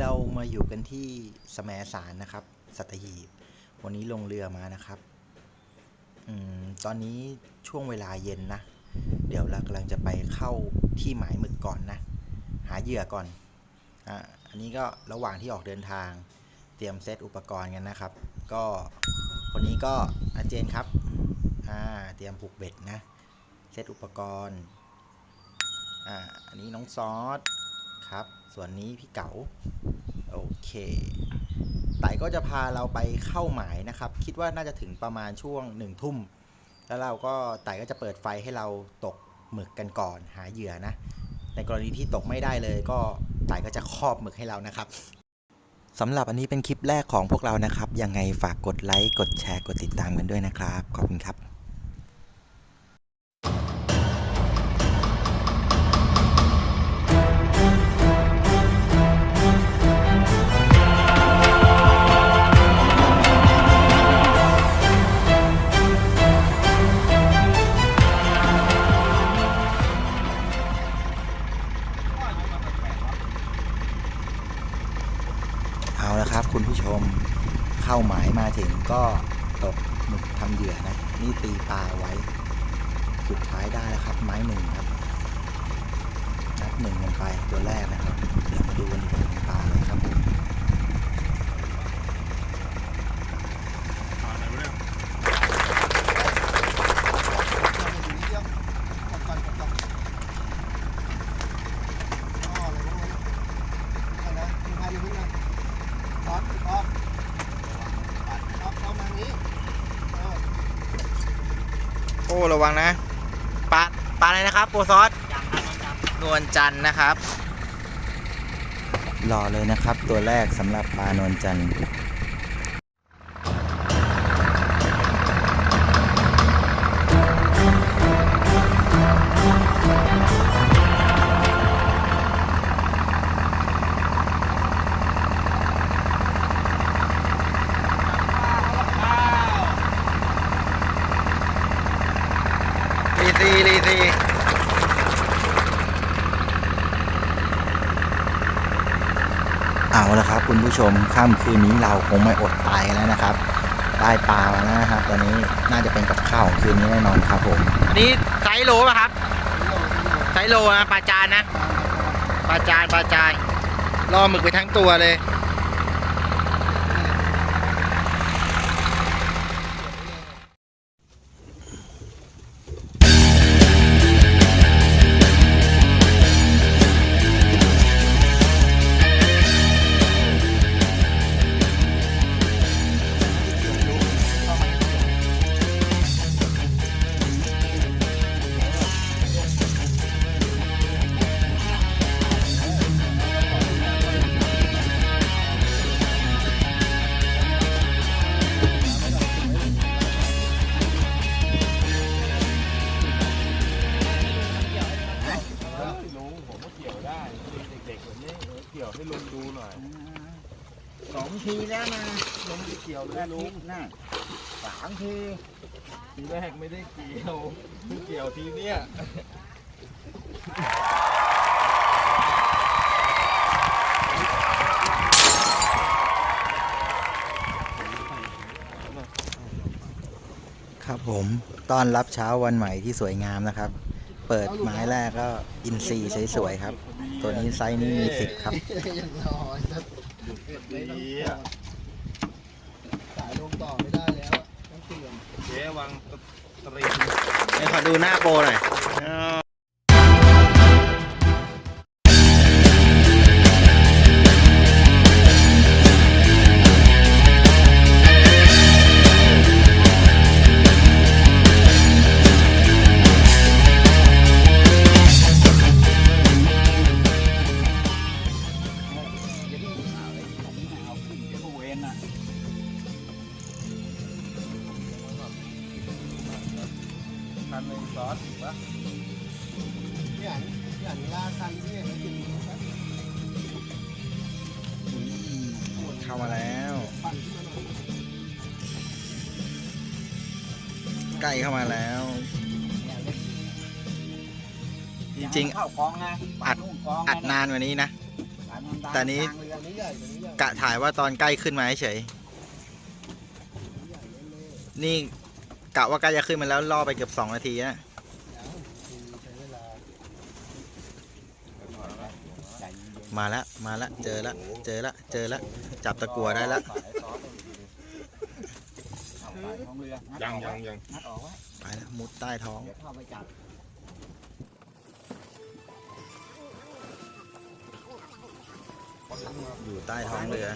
ี้เรามาอยู่กันที่สมสารนะครับ สัตหีบ วันนี้ลงเรือมานะครับอมตอนนี้ช่วงเวลาเย็นนะ เดี๋ยวเรากำลังจะไปเข้าที่หมายหมึกก่อนนะ หาเหยื่อก่อนอะอันนี้ก็ระหว่างที่ออกเดินทาง เตรียมเซตอุปกรณ์กันนะครับ ก็คนนี้ก็อาเจนครับอ่าเตรียมผูกเบ็ดนะ เซตอุปกรณ์อ่าอันนี้น้องซอสครับ ส่วนนี้พี่เก๋าโอเคไต่ก็จะพาเราไปเข้าหมายนะครับ คิดว่าน่าจะถึงประมาณช่วงหนึ่งทุ่ม แล้วเราก็ไต่ก็จะเปิดไฟให้เราตกหมึกกันก่อนหาเหยื่อนะ ในกรณีที่ตกไม่ได้เลยก็ไต่ก็จะครอบหมึกให้เรานะครับสำหรับอันนี้เป็นคลิปแรกของพวกเรานะครับ ยังไงฝากกดไลค์ กดแชร์ กดติดตามกันด้วยนะครับ ขอบคุณครับ อ้ระวังนะปลาปลาอะไรนะครับโปรซอสนวลจันทร์นะครับรอเลยนะครับ ตัวแรกสำหรับปลานวลจันทร์ ลีซีลีซีเอาละครับคุณผู้ชมค่ำคืนนี้เราคงไม่อดตายกันแล้วนะครับ ได้ปลามาแล้วนะครับตอนนี้น่าจะเป็นกับข้าวของคืนนี้แน่นอนครับผมอันนี้ไซส์โลป่ะครับไซส์โลนะปลาจานนะปลาจานปลาจานล่อหมึกไปทั้งตัวเลย งเกี่ยวเลยลุงน่ะสามทีทีแรกไม่ได้เกี่ยวเพิ่งเกี่ยวทีเนี้ยครับผมต้อนรับเช้าวันใหม่ที่สวยงามนะครับ เปิดไม้แรกก็อินซีสวยๆครับ ตัวนี้ไซส์นี้มีสิบครับ ยังรอจะ ดีอะ สายลงต่อไม่ได้แล้วต้องเปลี่ย วางตรีเดี๋ยวขอดูหน้าโปรหน่อย ซอสถูกปะอย่างอย่างลาคันเนี่ยมันกินเข้ามาแล้ว ปั่นขึ้นมาหน่อยใกล้เข้ามาแล้ว จริงเข้ากองนะอัดนู่นกองๆอัดนานกว่านี้นะอัดแต่นี้กลางเรือนี้ใหญ่กว่านี้ใหญ่กะถ่ายว่าตอนใกล้ขึ้นมาเฉย นี่ กะว่าใกล้จะขึ้นมาแล้วล่อไปเกือบสองนาทีนะใช้เวลาใจเย็นมาแล้วมาแล้วเจอแล้วเจอแล้วเจอแล้วจับตะกัวได้แล้วเอาไปท้องเรืองัดยังออกยังไว้ยังงัดออกไว้ไปแล้วมุดใต้ท้องเดี๋ยวเข้าไปจับอยู่ใต้ท้องเรือ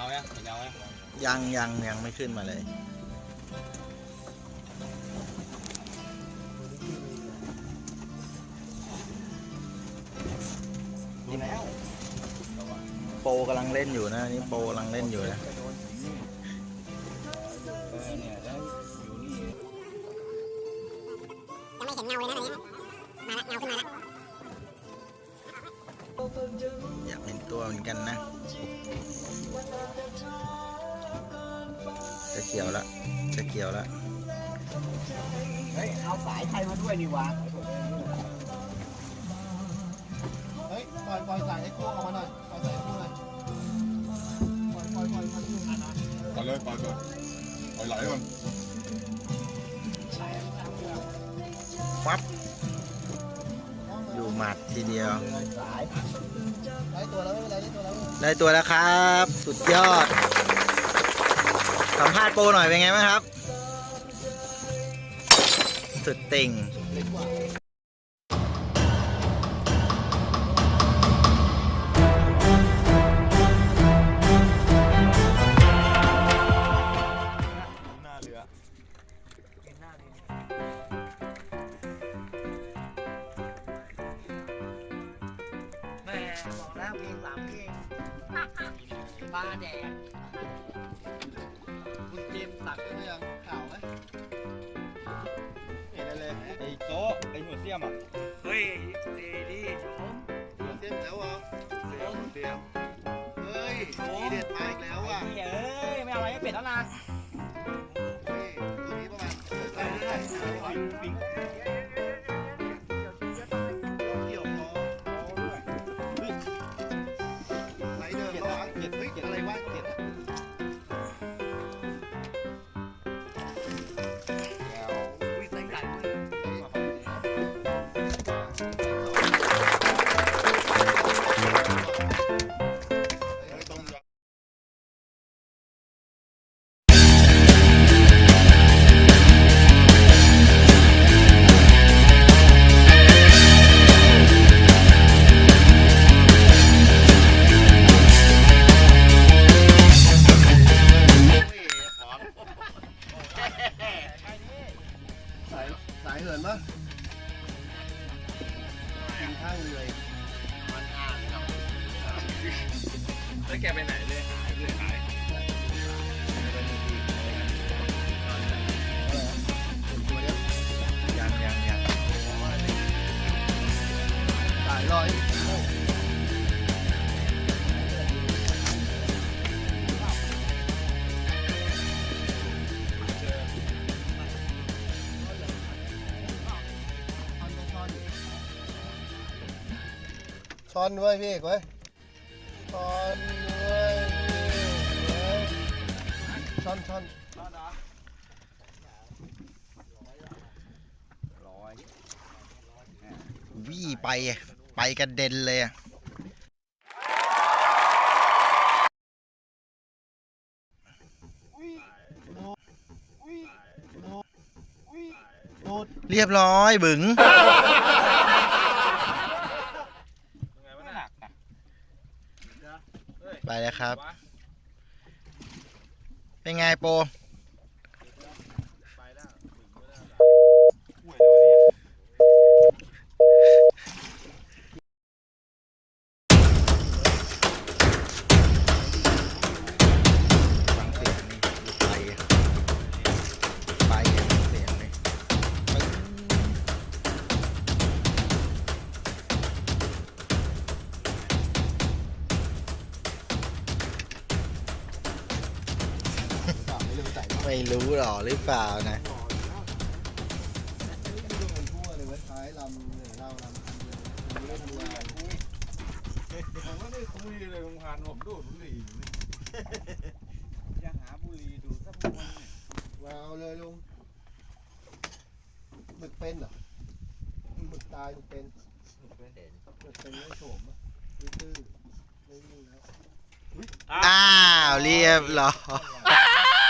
ล้อออกมันออกแล้วเงาเนี่ยเงาเนี่ยยังยังยังไม่ขึ้นมาเลย ดูแล้ว โปกำลังเล่นอยู่นะ นี่โปกำลังเล่นอยู่นะ เฮ้ยปล่อยปล่อยสายไอ้คู่ออกมาหน่อยปล่อยสายไอ้คู่หน่อยปล่อยปล่อยปล่อยมันอยู่ปล่อยเลยปล่อยเลยปล่อยไหลก่อนฟับอยู่หมัดทีเดียวสายไล่ตัวแล้วไม่เป็นไรไล่ตัวแล้วไม่เป็นไรได้ตัวแล้วครับ สุดยอด สัมภาษณ์โปรหน่อยเป็นไงบ้างครับ สุดติ่งเล็กกว่าหน้าเรือแม่บอกแล้วเพลงสามเพลงบ้าแดง ยมอะเฮ้ยดีดีชมเจมส์แล้วเหรอเสียมเสียมเฮ้ยทีเด็ดมาอีกแล้วอะเฮ้ยไม่เอาอะไรไม่เป็ดแล้วนะเฮ้ยตัวนี้ประมาณเออใส่ใส่ใส่ใส่ปิง อนด้วยพี่เอกไว้ยช้อนด้วยพี่เอกช้อนช้อนวี่ไปอะไปกระเด็นเลยอะเรียบร้อยบึงวะหนักนะ ไปแล้วครับ เป็นไงโป ไม่รู้หรอหรือเปล่านะผมไม่ได้คุยเลยผมผ่านผมดูดบุหรี่อยู่นี่จะหาบุหรี่ดูดสักวนเนี่ยมาเอาเลยลุงหมึกเป็นเหรอหมึกตายหมึกเป็นหมึกเป็นไม่โฉมอะตื้อไม่มีแล้วอ้าวเรียบร้อย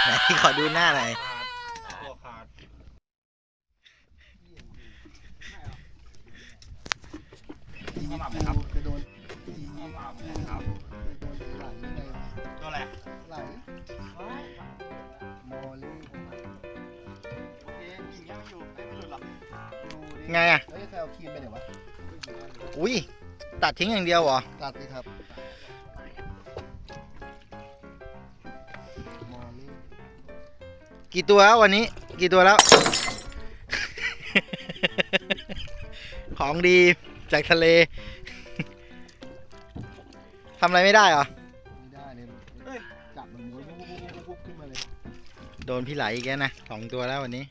ไหนขอดูหน้าหน่อยขาดตัวขาดทีนี้กูจะโดนขมับนไหลยังไงวะตัวอะไรไหลมอลี่โอเคยิงยังอยู่ไม่หลุดหรอกดูดิไงอะเฮ้ยใครเอาครีมไปไหนวะ อุ้ย ตัดทิ้งอย่างเดียวเหรอ ตัดสิครับ กี่ตัวแล้ววันนี้ กี่ตัวแล้ว ของดีจากทะเลทำอะไรไม่ได้เหรอ ไม่ได้เลยจับมันม้วนวุบวุบวุบวุบขึ้นมาเลย โดนพี่ไหลอีกแล้วนะสองตัวแล้ววันนี้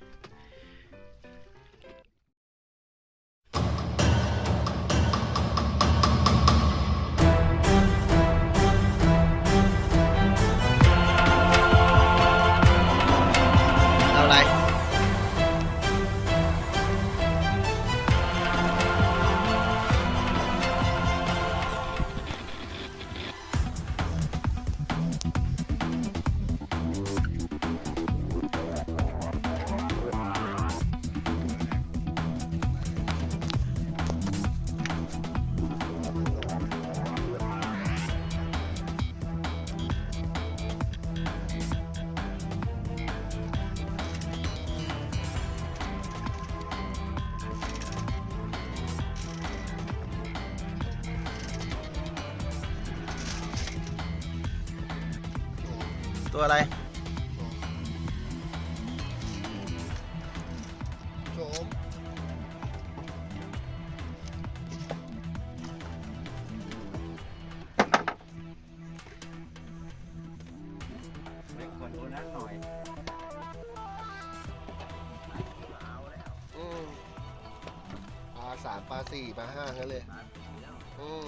ตัวอะไรโฉมเล็กกว่าตัวนั้นหน่อยอืมปลาสามปลาสี่ปลาห้างั้นเลยอืม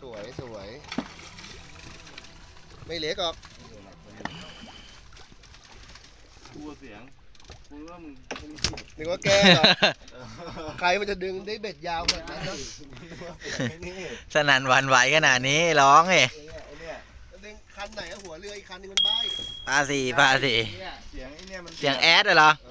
สวยสวย ไม่เล็กหรอกกลัวเสียงกูว่ามึงมึงผิดนึกว่าแกเหรอใครมันจะดึงได้เบ็ดยาวขนาดนั้นเนอะไอ้นี่สนั่นหวันไหวขนาดนี้ร้องเอ้ไอ้เนี่ยไอ้เนี่ยดึงคันไหนอะหัวเรืออีกคันหนึงมันใบ้ปลาสี่ปลาสี่เนี่ยเสียงไอ้เนี่ยมัน เสียงแอดเหรอเอ